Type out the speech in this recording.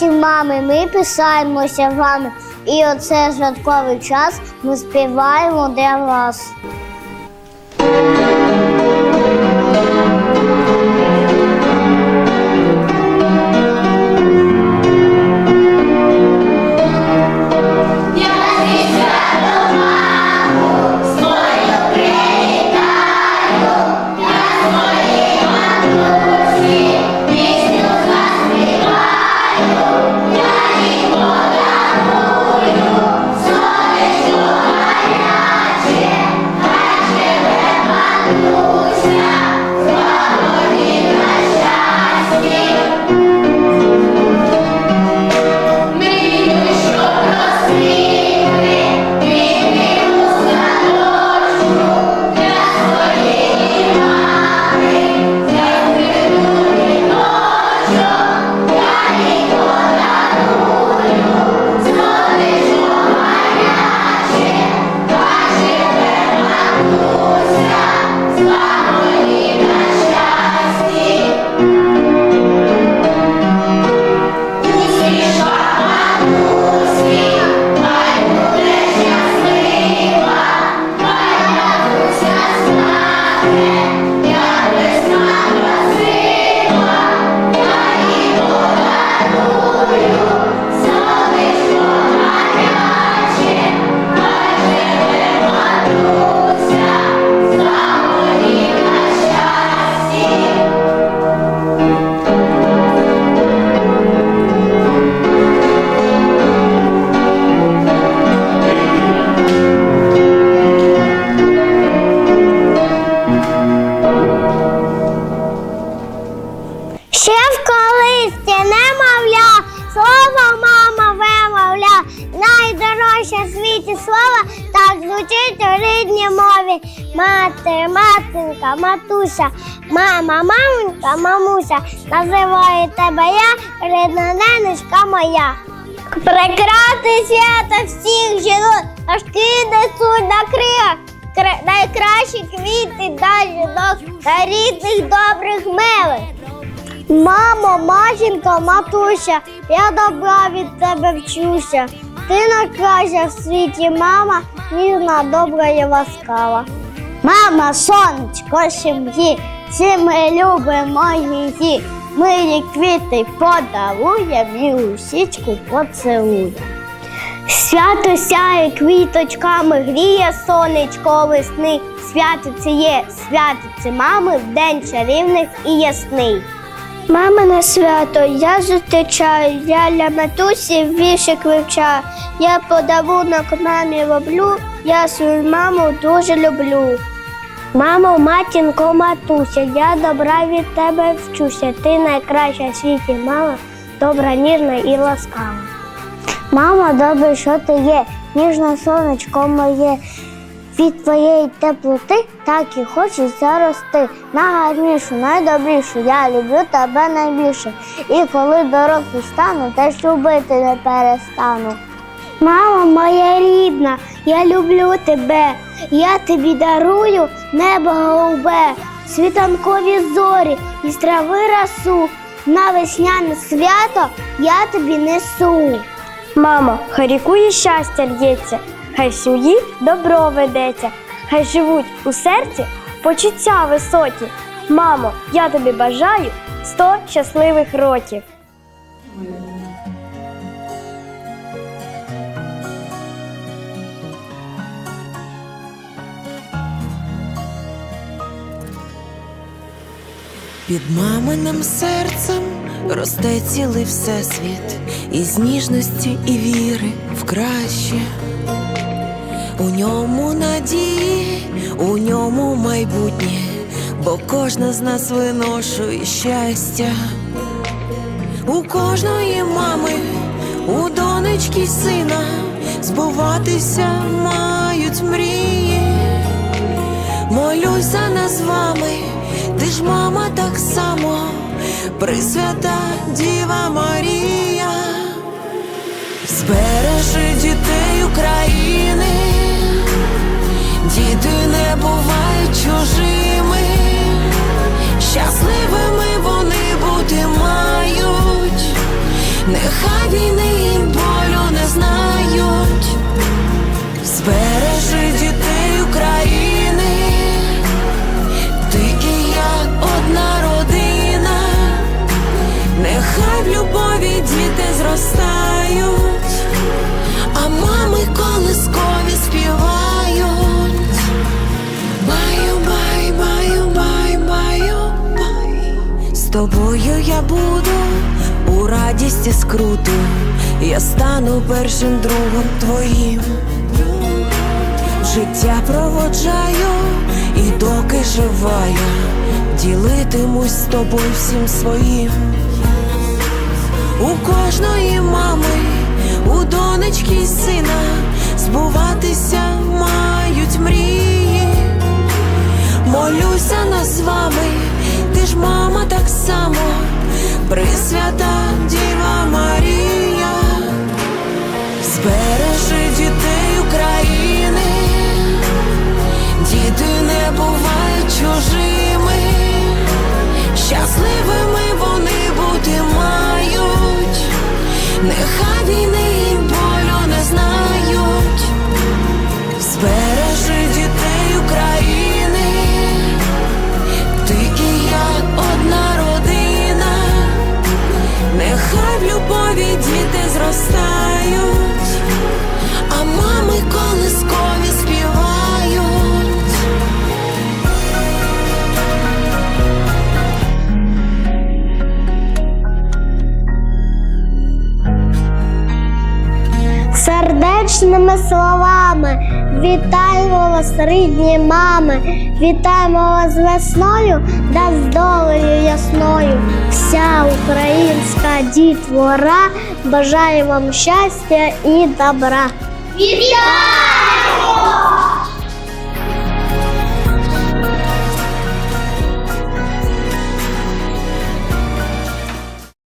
наші мами, ми писаємося вами. І оце святковий час ми співаємо для вас. Так звучить у рідній мові. Мати, матинка, матуся, мама, мамонька, мамуся, називаю тебе я, рідна ненечка моя. Прекрати свято всіх жінок, аж несуть на. Кра- Найкращі квіти та жінок та рідних добрих милих. Мамо, матінко, матуся, я добра від тебе вчуся. Ти найкраща в світі мама, ніжна, добра і ласкава. Мама, сонечко сім'ї, всі ми любимо її. Милі квіти подарує, мілу січку поцілує. Свято сяє квіточками, гріє сонечко весни. Свято є, свято мами в день чарівних і ясний. Мамине свято, я зустрічаю, я для матусі віршик вивчаю. Я подарунок мамі роблю, я свою маму дуже люблю. Мамо, матінко, матуся, я добра від тебе вчуся. Ти найкраща в світі мама, добра, ніжна і ласкава. Мамо, добре, що ти є, ніжне сонечко моє. Від твоєї теплоти так і хочеться рости. Найгарнішу, найдобрішу, я люблю тебе найбільше. І коли дорослий стану, теж любити не перестану. Мама моя рідна, я люблю тебе. Я тобі дарую небо голубе, світанкові зорі і трави росу. На весняне свято я тобі несу. Мамо, хай рікує щастя лється, хай сім'ї добро ведеться, хай живуть у серці почуття високі. Мамо, я тобі бажаю сто щасливих років. Під маминим серцем росте цілий всесвіт із ніжності і віри в краще. У ньому надії, у ньому майбутнє, бо кожна з нас виношує щастя. У кожної мами, у донечки сина збуватися мають мрії. Молюсь за нас з вами, ти ж мама так само, Пресвята Діва Марія, збережи дітей України, діти не бувають чужими, щасливими вони бути мають, нехай війни і болю не знають, збережи дітей України, ти і я одна родина, нехай в любові діти зростають, а мами колискові співають. Тобою я буду у радісті скруту. Я стану першим другом твоїм. Життя проводжаю, і доки жива я ділитимусь з тобою всім своїм. У кожної мами, у донечки й сина збуватися мають мрії. Молюся нас вами, само, присвята Діва Сердечними словами вітаємо вас, рідні мами, вітаємо вас з весною та з долею ясною. Вся українська дітвора бажає вам щастя і добра. Вітаю!